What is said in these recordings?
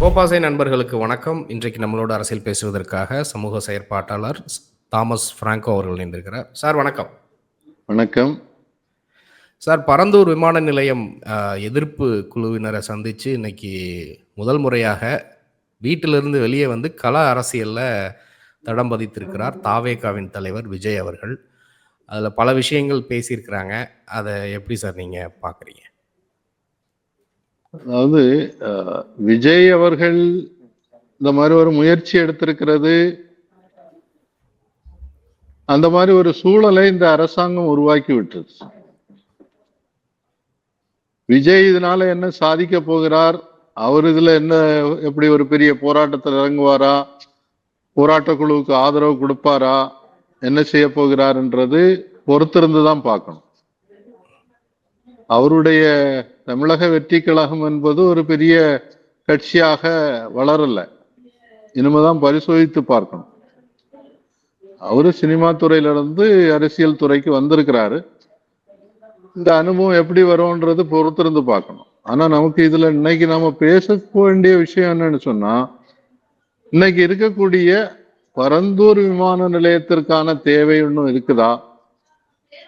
கோபாசை நண்பர்களுக்கு வணக்கம். இன்றைக்கு நம்மளோட அரசியல் பேசுவதற்காக சமூக செயற்பாட்டாளர் தாமஸ் பிராங்கோ அவர்கள் இணைந்திருக்கிறார். சார் வணக்கம். வணக்கம். சார் பரந்தூர் விமான நிலையம் எதிர்ப்பு குழுவினரை சந்திச்சு இன்னைக்கு முதல் முறையாக வீட்டிலிருந்து வெளியே வந்து கள அரசியல்ல தடம் பதித்திருக்கிறார் தாவேகாவின் தலைவர் விஜய் அவர்கள். அதில் பல விஷயங்கள் பேசியிருக்கிறாங்க. அதை எப்படி சார் நீங்க பார்க்குறீங்க அதாவது விஜய் அவர்கள் இந்த மாதிரி ஒரு முயற்சி எடுத்திருக்கிறது. அந்த மாதிரி ஒரு சூழலை இந்த அரசாங்கம் உருவாக்கி விட்டது. விஜய் இதனால என்ன சாதிக்க போகிறார்? அவர் இதுல என்ன எப்படி ஒரு பெரிய போராட்டத்தில் இறங்குவாரா? போராட்ட குழுவுக்கு ஆதரவு கொடுப்பாரா? என்ன செய்ய போகிறார்ன்றது பொறுத்திருந்து தான் பார்க்கணும். அவருடைய தமிழக வெற்றி கழகம் என்பது ஒரு பெரிய கட்சியாக வளரல. இனிமேதான் பரிசோதித்து பார்க்கணும். அவரு சினிமா துறையில இருந்து அரசியல் துறைக்கு வந்திருக்கிறாரு. இந்த அனுபவம் எப்படி வரும்ன்றது பொறுத்திருந்து பார்க்கணும். ஆனா நமக்கு இதுல இன்னைக்கு நாம பேச வேண்டிய விஷயம் என்னன்னு சொன்னா இன்னைக்கு இருக்கக்கூடிய பரந்தூர் விமான நிலையத்திற்கான தேவை இன்னும் இருக்குதா?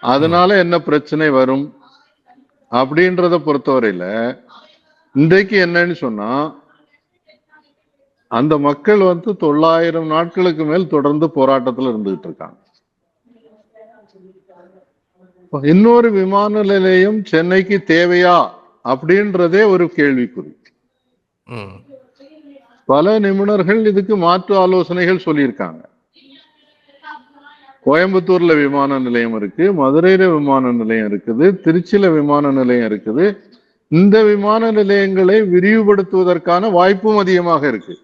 அதனால என்ன பிரச்சனை வரும்? அப்படின்றத பொறுத்தவரையில இன்றைக்கு என்னன்னு சொன்னா அந்த மக்கள் வந்து தொள்ளாயிரம் நாட்களுக்கு மேல் தொடர்ந்து போராட்டத்துல இருந்துகிட்டு இருக்காங்க. இன்னொரு விமான நிலையம் சென்னைக்கு தேவையா அப்படின்றதே ஒரு கேள்விக்குறி. பல நிபுணர்கள் இதுக்கு மாற்று ஆலோசனைகள் சொல்லியிருக்காங்க. கோயம்புத்தூர்ல விமான நிலையம் இருக்கு மதுரையில விமான நிலையம் இருக்குது திருச்சியில விமான நிலையம் இருக்குது. இந்த விமான நிலையங்களை விரிவுபடுத்துவதற்கான வாய்ப்பும் அதிகமாக இருக்கு.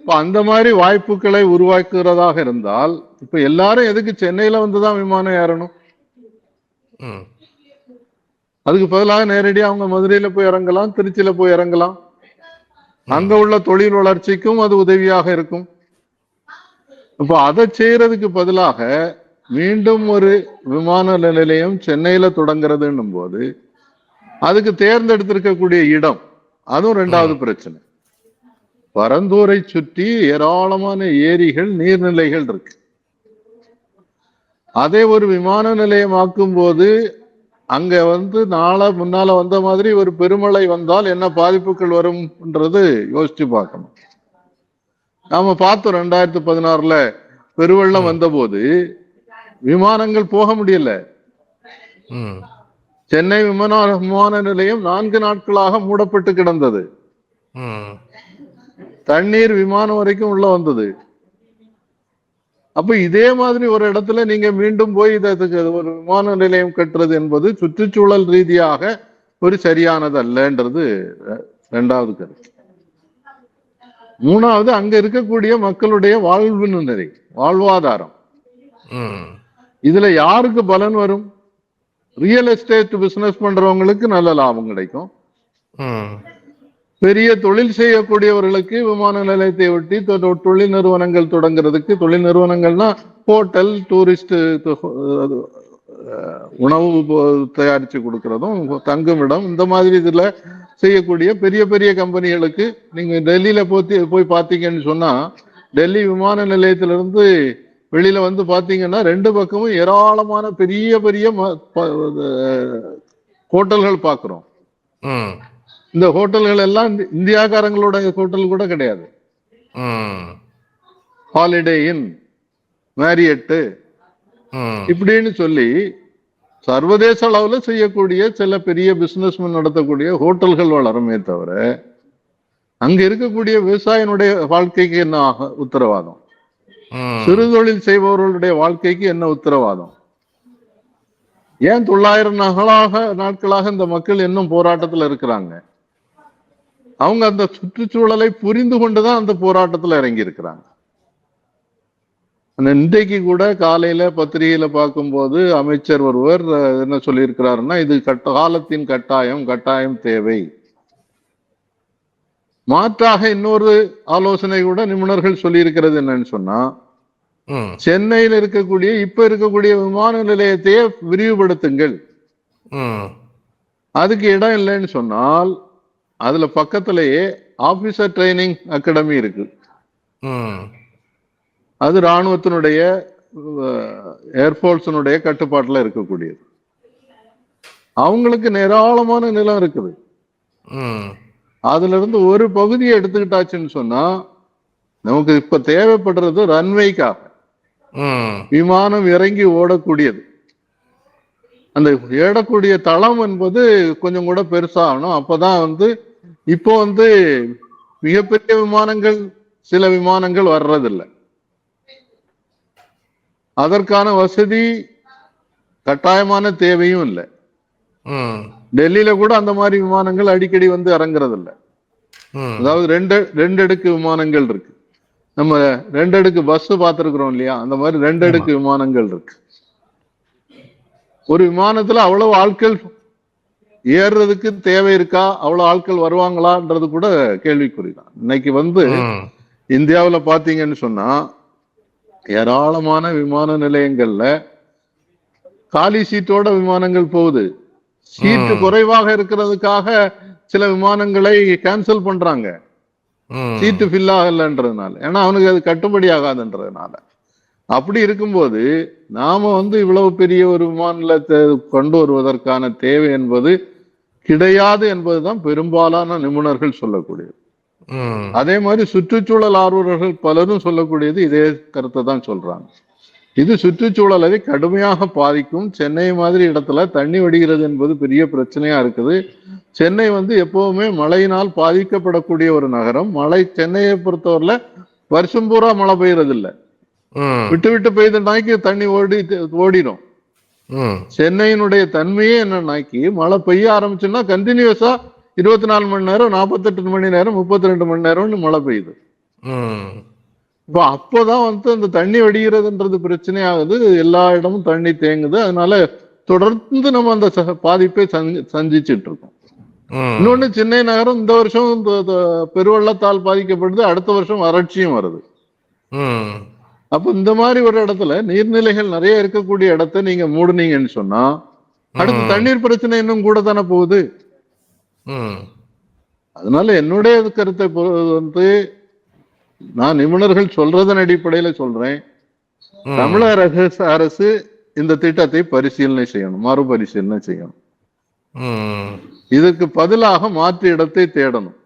இப்ப அந்த மாதிரி வாய்ப்புகளை உருவாக்குறதாக இருந்தால் இப்ப எல்லாரும் எதுக்கு சென்னையில வந்துதான் விமானம் ஏறணும்? அதுக்கு பதிலாக நேரடியாக அவங்க மதுரையில போய் இறங்கலாம் திருச்சியில போய் இறங்கலாம். அங்க உள்ள தொழில் வளர்ச்சிக்கும் அது உதவியாக இருக்கும். இப்போ அதை செய்யறதுக்கு பதிலாக மீண்டும் ஒரு விமான நிலையம் சென்னையில தொடங்குறதுன்னும் போது அதுக்கு தேர்ந்தெடுத்திருக்கக்கூடிய இடம் அதுவும் ரெண்டாவது பிரச்சனை. பரந்தூரை சுற்றி ஏராளமான ஏரிகள் நீர்நிலைகள் இருக்கு. அதே ஒரு விமான நிலையமாக்கும் போது அங்க வந்து நாளை முன்னால வந்த மாதிரி ஒரு பெருமழை வந்தால் என்ன பாதிப்புகள் வரும்ன்றது யோசிச்சு பார்க்கணும். நாம பார்த்தோம் ரெண்டாயிரத்தி பதினாறுல பெருவெள்ளம் வந்தபோது விமானங்கள் போக முடியல. சென்னை விமான விமான நிலையம் நான்கு நாட்களாக மூடப்பட்டு கிடந்தது. தண்ணீர் விமானம் வரைக்கும் உள்ள வந்தது. அப்ப இதே மாதிரி ஒரு இடத்துல நீங்க மீண்டும் போய் இதுக்கு ஒரு விமான நிலையம் கட்டுறது என்பது சுற்றுச்சூழல் ரீதியாக ஒரு சரியானது அல்லன்றது அஹ், இரண்டாவது கருத்து. மூணாவது அங்க இருக்கக்கூடிய மக்களுடைய வாழ்வு நிலை வாழ்வாதாரம். இதுல யாருக்கு பலன் வரும்? ரியல் எஸ்டேட் பிசினஸ் பண்றவங்களுக்கு நல்ல லாபம் கிடைக்கும். பெரிய தொழில் செய்யக்கூடியவர்களுக்கு விமான நிலையத்தை ஒட்டி தொழில் நிறுவனங்கள் தொடங்குறதுக்கு தொழில் நிறுவனங்கள்னா ஹோட்டல் டூரிஸ்ட் உணவு தயாரிச்சு கொடுக்கறதும் தங்குமிடம் இந்த மாதிரி இதுல செய்யக்கூடிய பெரிய பெரிய கம்பெனிகளுக்கு நீங்க டெல்லியில போத்தி போய் பார்த்தீங்கன்னு சொன்னா டெல்லி விமான நிலையத்திலிருந்து வெளியில வந்து பாத்தீங்கன்னா ரெண்டு பக்கமும் ஏராளமான பெரிய பெரிய ஹோட்டல்கள் பார்க்கிறோம். ம். இந்த ஹோட்டல்கள் எல்லாம் இந்தி- இந்தியாக்காரங்களோட ஹோட்டல் கூட கிடையாது. ஹாலிடே இன் மேரியட்டு இப்படின்னு சொல்லி சர்வதேச அளவுல செய்யக்கூடிய சில பெரிய பிசினஸ்மேன் நடத்தக்கூடிய ஹோட்டல்கள் வளருமே தவிர அங்க இருக்கக்கூடிய விவசாயினுடைய வாழ்க்கைக்கு என்ன உத்தரவாதம்? ம். சிறு தொழில் செய்பவர்களுடைய வாழ்க்கைக்கு என்ன உத்தரவாதம்? ஏன் தொள்ளாயிரம் நாளாக நாட்களாக இந்த மக்கள் இன்னும் போராட்டத்துல இருக்கிறாங்க? அவங்க அந்த சுற்றுச்சூழலை புரிந்து கொண்டுதான் அந்த போராட்டத்துல இறங்கி இருக்கிறாங்க இன்றைக்கு கூட காலையில பத்திரிகையில பார்க்கும்போது அமைச்சர் ஒருவர் என்ன சொல்லியிருக்கிறாருன்னா இது கட்ட காலத்தின் கட்டாயம் கட்டாயம் தேவை. மாற்றாக இன்னொரு ஆலோசனை கூட நிபுணர்கள் சொல்லியிருக்கிறது என்னன்னு சொன்னா சென்னையில் இருக்கக்கூடிய இப்ப இருக்கக்கூடிய விமான நிலையத்தையே விரிவுபடுத்துங்கள். அதுக்கு இடம் இல்லைன்னு சொன்னால் அதுல பக்கத்திலேயே ஆபீசர் ட்ரைனிங் அகாடமி இருக்கு. அது இராணுவத்தினுடைய ஏர்ஃபோர்ஸினுடைய கட்டுப்பாட்டுல இருக்கக்கூடியது. அவங்களுக்கு ஏராளமான நிலம் இருக்குது. அதுல இருந்து ஒரு பகுதியை எடுத்துக்கிட்டாச்சுன்னு சொன்னா நமக்கு இப்ப தேவைப்படுறது ரன்வேக்காக விமானம் இறங்கி ஓடக்கூடியது. அந்த ஏடக்கூடிய தளம் என்பது கொஞ்சம் கூட பெருசாகணும். அப்பதான் வந்து இப்போ வந்து மிகப்பெரிய விமானங்கள் சில விமானங்கள் வர்றதில்லை. அதற்கான வசதி கட்டாயமான தேவையும் இல்லை. டெல்லியில கூட அந்த மாதிரி விமானங்கள் அடிக்கடி வந்து இறங்குறது இல்ல அதாவது ரெண்டு ரெண்டு அடுக்கு விமானங்கள் இருக்கு. நம்ம ரெண்டு அடுக்கு பஸ் பார்த்திருக்கிறோம் இல்லையா? அந்த மாதிரி ரெண்டு அடுக்கு விமானங்கள் இருக்கு. ஒரு விமானத்துல அவ்வளவு ஆட்கள் ஏறுறதுக்கு தேவை இருக்கா? அவ்வளவு ஆட்கள் வருவாங்களான்றது கூட கேள்விக்குறிதான் இன்னைக்கு வந்து இந்தியாவுல பாத்தீங்கன்னு சொன்னா ஏராளமான விமான நிலையங்கள்ல காலி சீட்டோட விமானங்கள் போகுது. சீட்டு. குறைவாக இருக்கிறதுக்காக சில விமானங்களை கேன்சல் பண்றாங்க. சீட்டு ஃபில் ஆகலன்றதுனால. ஏன்னா அவனுக்கு அது கட்டுப்படி ஆகாதுன்றதுனால. அப்படி இருக்கும்போது நாம வந்து இவ்வளவு பெரிய ஒரு விமான நிலையத்தை கொண்டு வருவதற்கான தேவை என்பது கிடையாது என்பதுதான் பெரும்பாலான நிபுணர்கள் சொல்லக்கூடியது. அதே மாதிரி சுற்றுச்சூழல் ஆர்வலர்கள் பலரும் சொல்லக்கூடியது இதே கருத்தை தான் சொல்றாங்க. இது சுற்றுச்சூழலை கடுமையாக பாதிக்கும். சென்னை மாதிரி இடத்துல தண்ணி வடிகிறது என்பது பெரிய பிரச்சனையா இருக்குது. சென்னை வந்து எப்பவுமே மழையினால் பாதிக்கப்படக்கூடிய ஒரு நகரம். மழை சென்னையை பொறுத்தவரையில வருஷம் பூரா மழை பெய்யறது இல்ல விட்டு விட்டு பெய்தனாக்கி தண்ணி ஓடி ஓடிடும். சென்னையினுடைய தன்மையே என்னன்னாக்கி மழை பெய்ய ஆரம்பிச்சுன்னா கண்டினியூஸா இருபத்தி நாலு மணி நேரம் நாற்பத்தெட்டு மணி நேரம் முப்பத்தி ரெண்டு மணி நேரம்னு மழை பெய்யுது. இப்போ அப்போதான் வந்து அந்த தண்ணி வடிகிறதுன்றது பிரச்சனையாகுது. எல்லா இடமும் தண்ணி தேங்குது. அதனால தொடர்ந்து நம்ம அந்த பாதிப்பை சந்தி- சந்திச்சிட்டு இருக்கோம் இன்னொன்னு சென்னை நகரம் இந்த வருஷம் பெருவெள்ளத்தால் பாதிக்கப்படுது. அடுத்த வருஷம் வறட்சியும் வருது. அப்ப இந்த மாதிரி ஒரு இடத்துல நீர்நிலைகள் நிறைய இருக்கக்கூடிய இடத்த நீங்க மூடுனீங்கன்னு சொன்னா அடுத்து. தண்ணீர் பிரச்சனை இன்னும் கூட தானே போகுது. அதனால என்னுடைய கருத்தை வந்து நான் நிபுணர்கள் சொல்றதன் அடிப்படையில சொல்றேன். தமிழக அரசு அரசு இந்த திட்டத்தை பரிசீலனை செய்யணும் மறுபரிசீலனை செய்யணும். இதற்கு பதிலாக மாற்று இடத்தை தேடணும்.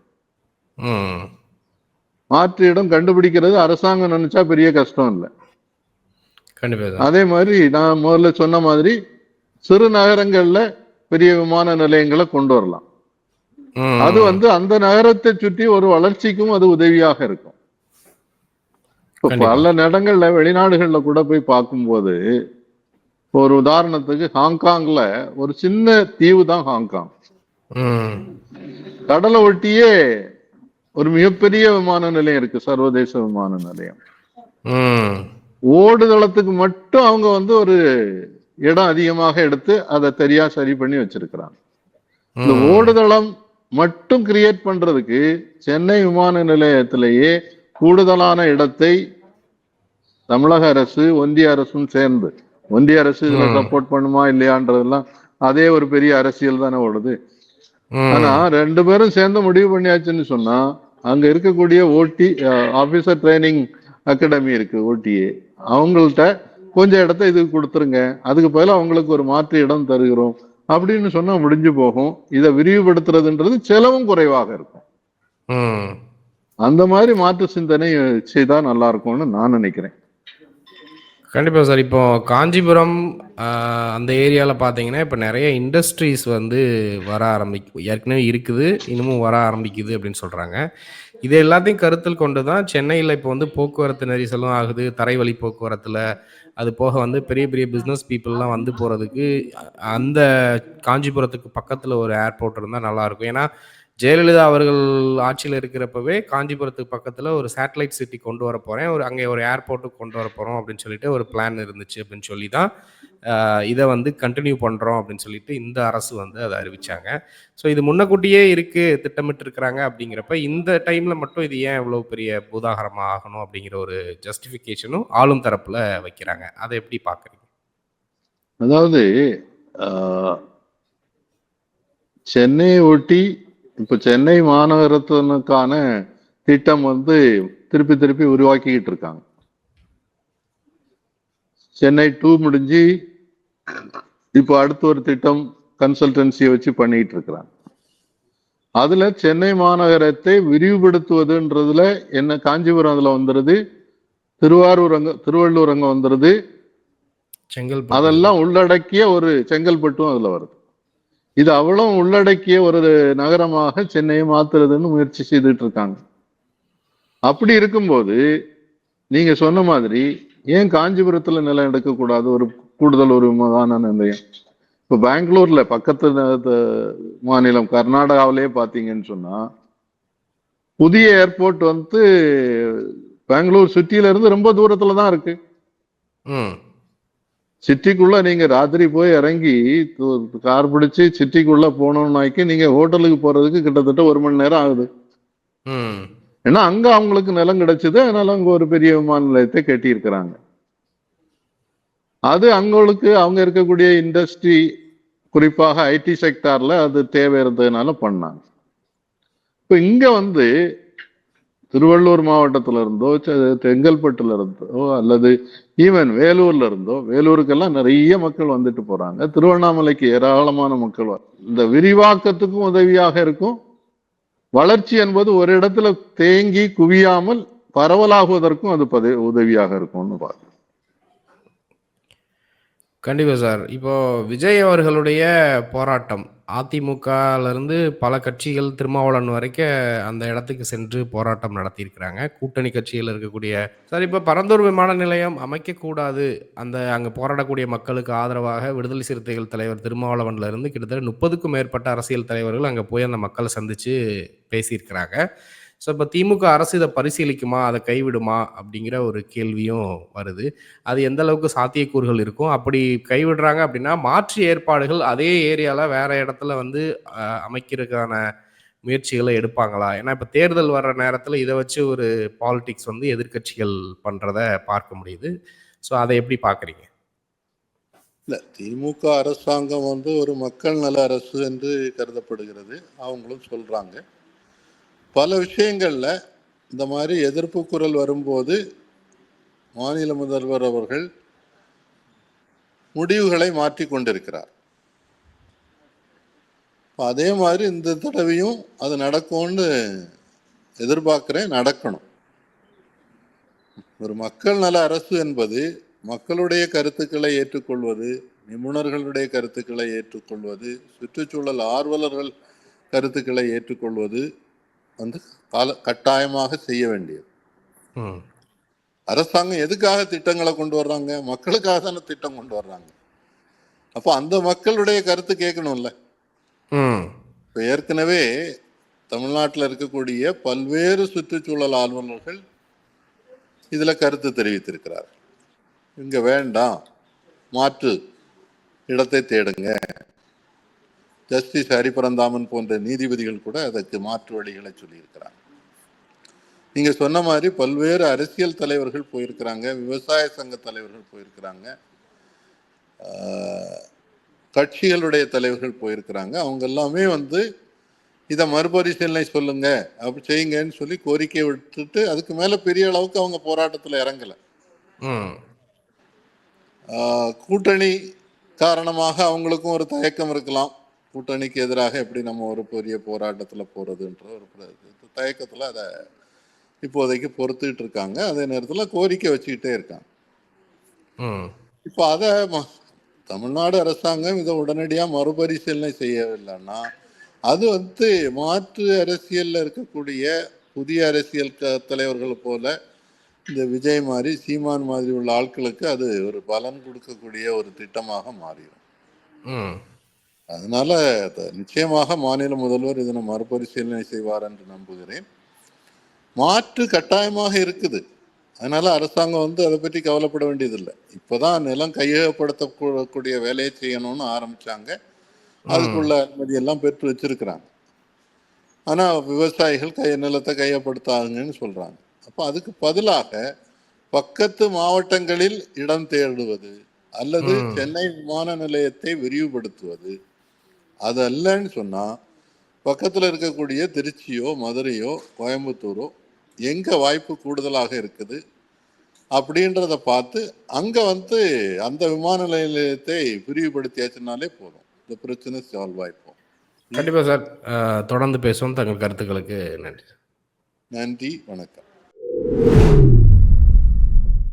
மாற்று இடம் கண்டுபிடிக்கிறது அரசாங்கம் நினைச்சா பெரிய கஷ்டம் இல்லை. அதே மாதிரி நான் முதல்ல சொன்ன மாதிரி சிறு நகரங்கள்ல பெரிய விமான நிலையங்களை கொண்டு வரலாம். அது வந்து அந்த நகரத்தை சுற்றி ஒரு வளர்ச்சிக்கும் அது உதவியாக இருக்கும். இப்ப. பல இடங்கள்ல வெளிநாடுகள்ல கூட போய் பார்க்கும்போது ஒரு உதாரணத்துக்கு ஹாங்காங்ல ஒரு சின்ன தீவு தான் ஹாங்காங். கடலை ஒட்டியே ஒரு மிகப்பெரிய விமான நிலையம் இருக்கு சர்வதேச விமான நிலையம். ஓடுதளத்துக்கு மட்டும் அவங்க வந்து ஒரு இடம் அதிகமாக எடுத்து அதை சரியா சரி பண்ணி வச்சிருக்கிறாங்க. இந்த. ஓடுதளம் மட்டும் கிரியேட் பண்றதுக்கு சென்னை விமான நிலையத்திலேயே கூடுதலான இடத்தை தமிழக அரசு ஒன்றிய அரசும் சேர்ந்து. ஒன்றிய அரசு இதுல. சப்போர்ட் பண்ணுமா இல்லையான்றதெல்லாம் அதே ஒரு பெரிய அரசியல் தானே ஓடுது. ஆனா ரெண்டு பேரும் சேர்ந்து முடிவு பண்ணியாச்சுன்னு சொன்னா அங்க இருக்கக்கூடிய ஓடி ஆபீசர் ட்ரைனிங் அகாடமி இருக்கு ஓடிஏ அவங்கள்ட்ட கொஞ்சம் இடத்த இதுக்கு கொடுத்துருங்க. அதுக்கு பதிலா அவங்களுக்கு ஒரு மாற்று இடம் தருகிறோம். அப்படின்னு சொன்னா முடிஞ்சு போகும். இதை விரிவுபடுத்துறதுன்றது செலவும் குறைவாக இருக்கும். அந்த மாதிரி மாற்று சிந்தனை செய்தா நல்லா இருக்கும்னு நான் நினைக்கிறேன். கண்டிப்பா சார். இப்போ காஞ்சிபுரம் அந்த ஏரியாவில் பார்த்தீங்கன்னா இப்போ நிறைய இண்டஸ்ட்ரீஸ் வந்து வர ஆரம்பிக்கும் ஏற்கனவே இருக்குது இன்னமும் வர ஆரம்பிக்குது அப்படின்னு சொல்கிறாங்க இது எல்லாத்தையும் கருத்தில் கொண்டு தான் சென்னையில் இப்போ வந்து போக்குவரத்து நெரிசலும் ஆகுது தரைவழி போக்குவரத்தில் அது போக வந்து பெரிய பெரிய பிஸ்னஸ் பீப்புளெலாம் வந்து போகிறதுக்கு அந்த காஞ்சிபுரத்துக்கு பக்கத்தில் ஒரு ஏர்போர்ட் இருந்தால் நல்லாயிருக்கும் ஏன்னா ஜெயலலிதா அவர்கள் ஆட்சியில் இருக்கிறப்பவே காஞ்சிபுரத்துக்கு பக்கத்தில் ஒரு சேட்டலைட் சிட்டி கொண்டு வர போகிறேன் ஒரு அங்கே ஒரு ஏர்போர்ட்டுக்கு கொண்டு வர போகிறோம் அப்படின்னு சொல்லிட்டு ஒரு பிளான் இருந்துச்சு அப்படின்னு சொல்லி தான் இதை வந்து கண்டினியூ பண்ணுறோம் அப்படின்னு சொல்லிட்டு இந்த அரசு வந்து அதை அறிவிச்சாங்க. ஸோ இது முன்னக்கூட்டியே இருக்குது திட்டமிட்டு இருக்கிறாங்க அப்படிங்கிறப்ப இந்த டைமில் மட்டும் இது ஏன் இவ்வளோ பெரிய பூதாகரமாக ஆகணும் அப்படிங்கிற ஒரு ஜஸ்டிஃபிகேஷனும் ஆளும் தரப்பில் வைக்கிறாங்க. அதை எப்படி பார்க்குறீங்க? அதாவது சென்னையை ஒட்டி இப்போ சென்னை மாநகரத்தினுக்கான திட்டம் வந்து திருப்பி திருப்பி உருவாக்கிக்கிட்டு இருக்காங்க. சென்னை டூ முடிஞ்சு இப்போ அடுத்து ஒரு திட்டம் கன்சல்டன்சியை வச்சு பண்ணிட்டு இருக்கிறாங்க அதுல சென்னை மாநகரத்தை விரிவுபடுத்துவதுன்றதுல என்ன காஞ்சிபுரம் அதுல வந்துருது திருவாரூர் அங்க திருவள்ளூர் அங்க வந்துருது. செங்கல்பட்டு. அதெல்லாம் உள்ளடக்கிய ஒரு செங்கல்பட்டும் அதுல வருது. இது அவ்வளவு உள்ளடக்கிய ஒரு நகரமாக சென்னையை மாத்துறதுன்னு முயற்சி செய்துட்டு இருக்காங்க அப்படி இருக்கும்போது நீங்க சொன்ன மாதிரி ஏன் காஞ்சிபுரத்துல நிலம் எடுக்கக்கூடாது ஒரு கூடுதல் ஒரு விமான நிலையம் இப்ப பெங்களூர்ல பக்கத்து மாநிலம் கர்நாடகாவிலே பாத்தீங்கன்னு சொன்னா புதிய ஏர்போர்ட் வந்து பெங்களூர் சிட்டியில இருந்து ரொம்ப தூரத்துல தான் இருக்கு. சிட்டிக்குள்ள நீங்க ராத்திரி போய் இறங்கி கார் பிடிச்சு சிட்டிக்குள்ள போனோம்னாக்கி நீங்க ஹோட்டலுக்கு போறதுக்கு கிட்டத்தட்ட ஒரு மணி நேரம் ஆகுது. ஏன்னா அங்க அவங்களுக்கு நிலம் கிடைச்சது. அதனால அங்க ஒரு பெரிய விமான நிலையத்தை கட்டி இருக்கிறாங்க அது அவங்களுக்கு அவங்க இருக்கக்கூடிய இண்டஸ்ட்ரி குறிப்பாக ஐடி செக்டார்ல அது தேவை இருந்ததுனால பண்ணாங்க. இப்ப இங்க வந்து திருவள்ளூர் மாவட்டத்துல இருந்தோ செங்கல்பட்டுல இருந்தோ அல்லது ஈவன் வேலூர்ல இருந்தோ வேலூருக்கெல்லாம் நிறைய மக்கள் வந்துட்டு போறாங்க. திருவண்ணாமலைக்கு ஏராளமான மக்கள் இந்த விரிவாக்கத்துக்கும் உதவியாக இருக்கும். வளர்ச்சி என்பது ஒரு இடத்துல தேங்கி குவியாமல் பரவலாகுவதற்கும் அது பதி உதவியாக இருக்கும்னு பார்க்கிறேன் கண்டிப்பா சார். இப்போ விஜய் அவர்களுடைய போராட்டம் அதிமுகலருந்து பல கட்சிகள் திருமாவளவன் வரைக்கும் அந்த இடத்துக்கு சென்று போராட்டம் நடத்தியிருக்கிறாங்க. கூட்டணி கட்சியில் இருக்கக்கூடிய சார் இப்போ பரந்தூர் விமான நிலையம் அமைக்கக்கூடாது. அந்த அங்கே போராடக்கூடிய மக்களுக்கு ஆதரவாக விடுதலை சிறுத்தைகள் தலைவர் திருமாவளவன்ல இருந்து கிட்டத்தட்ட முப்பதுக்கும் மேற்பட்ட அரசியல் தலைவர்கள் அங்கே போய் அந்த மக்களை சந்திச்சு பேசியிருக்கிறாங்க. ஸோ இப்போ திமுக அரசு இதை பரிசீலிக்குமா? அதை கைவிடுமா? அப்படிங்கிற ஒரு கேள்வியும் வருது. அது எந்த அளவுக்கு சாத்தியக்கூறுகள் இருக்கும்? அப்படி கைவிடுறாங்க அப்படின்னா மாற்று ஏற்பாடுகள் அதே ஏரியாவில் வேற இடத்துல வந்து அமைக்கிறதுக்கான முயற்சிகளை எடுப்பாங்களா? ஏன்னா இப்போ தேர்தல் வர்ற நேரத்தில் இதை வச்சு ஒரு பாலிடிக்ஸ் வந்து எதிர்க்கட்சிகள் பண்ணுறத பார்க்க முடியுது. ஸோ அதை எப்படி பார்க்குறீங்க? இல்லை திமுக அரசாங்கம் வந்து ஒரு மக்கள் நல அரசு என்று கருதப்படுகிறது. அவங்களும் சொல்கிறாங்க பல விஷயங்களில் இந்த மாதிரி எதிர்ப்பு குரல் வரும்போது மாநில முதல்வர் அவர்கள் முடிவுகளை மாற்றி கொண்டிருக்கிறார். அதே மாதிரி இந்த தடவையும் அது நடக்கும்னு எதிர்பார்க்குறேன் நடக்கணும். ஒரு மக்கள் நல அரசு என்பது மக்களுடைய கருத்துக்களை ஏற்றுக்கொள்வது நிபுணர்களுடைய கருத்துக்களை ஏற்றுக்கொள்வது சுற்றுச்சூழல் ஆர்வலர்கள் கருத்துக்களை ஏற்றுக்கொள்வது வந்து கால கட்டாயமாக செய்ய வேண்டியது. ம். அரசாங்கம் எதுக்காக திட்டங்களை கொண்டு வர்றாங்க? மக்களுக்காக தானே திட்டம் கொண்டு வர்றாங்க. அப்போ அந்த மக்களுடைய கருத்து கேட்கணும்ல. இப்போ ஏற்கனவே தமிழ்நாட்டில் இருக்கக்கூடிய பல்வேறு சுற்றுச்சூழல் ஆர்வலர்கள் இதில் கருத்து தெரிவித்திருக்கிறார் இங்க வேண்டாம். மாற்று இடத்தை தேடுங்க. ஜஸ்டிஸ் ஹரிபரந்தாமன் போன்ற நீதிபதிகள் கூட அதற்கு மாற்று வழிகளை சொல்லியிருக்கிறாங்க. நீங்க சொன்ன மாதிரி பல்வேறு அரசியல் தலைவர்கள் போயிருக்கிறாங்க விவசாய சங்க தலைவர்கள் போயிருக்கிறாங்க கட்சிகளுடைய தலைவர்கள் போயிருக்கிறாங்க. அவங்க எல்லாமே வந்து இதை மறுபரிசீலனை சொல்லுங்க அப்படி செய்யுங்கன்னு சொல்லி கோரிக்கை விட்டுட்டு அதுக்கு மேல பெரிய அளவுக்கு அவங்க போராட்டத்துல இறங்கல. கூட்டணி காரணமாக அவங்களுக்கும் ஒரு தயக்கம் இருக்கலாம். கூட்டணிக்கு எதிராக எப்படி நம்ம ஒரு பெரிய போராட்டத்துல போறதுன்ற ஒரு தயக்கத்துல அதை இப்போதைக்கு பொறுத்துக்கிட்டு இருக்காங்க. அதே நேரத்துல கோரிக்கை வச்சுக்கிட்டே இருக்காங்க. இப்போ அதை தமிழ்நாடு அரசாங்கம் இதை உடனடியா மறுபரிசீலனை செய்யவில்லைன்னா அது வந்து மாற்று அரசியல்ல இருக்கக்கூடிய புதிய அரசியல் க- தலைவர்கள் போல இந்த விஜய் மாதிரி சீமான் மாதிரி உள்ள ஆட்களுக்கு அது ஒரு பலன் கொடுக்கக்கூடிய ஒரு திட்டமாக மாறிடும் அதனால அத நிச்சயமாக மாநில முதல்வர் இதனை மறுபரிசீலனை செய்வார் என்று நம்புகிறேன். மாற்று கட்டாயமாக இருக்குது. அதனால அரசாங்கம் வந்து அதை பற்றி கவலைப்பட வேண்டியதில்லை. இப்போதான் நிலம் கையகப்படுத்தக்கூடிய வேலையை செய்யணும்னு ஆரம்பிச்சாங்க. அதுக்குள்ள அனுமதி எல்லாம் பெற்று வச்சிருக்கிறாங்க. ஆனா விவசாயிகள் கை நிலத்தை கையப்படுத்தாதுங்கன்னு சொல்றாங்க. அப்போ அதுக்கு பதிலாக பக்கத்து மாவட்டங்களில் இடம் தேடுவது அல்லது. சென்னை விமான நிலையத்தை விரிவுபடுத்துவது அது அல்லன்னு சொன்னா பக்கத்துல இருக்கக்கூடிய திருச்சியோ மதுரையோ கோயம்புத்தூரோ எங்க வாய்ப்பு கூடுதலாக இருக்குது அப்படின்றத பார்த்து அங்க வந்து அந்த விமான நிலையத்தை விரிவுபடுத்தியாச்சுனாலே போதும். இந்த பிரச்சனை சால்வ் ஆயிப்போம். கண்டிப்பாக சார். தொடர்ந்து பேசுவோம். தங்கள் கருத்துக்களுக்கு நன்றி. நன்றி. வணக்கம்.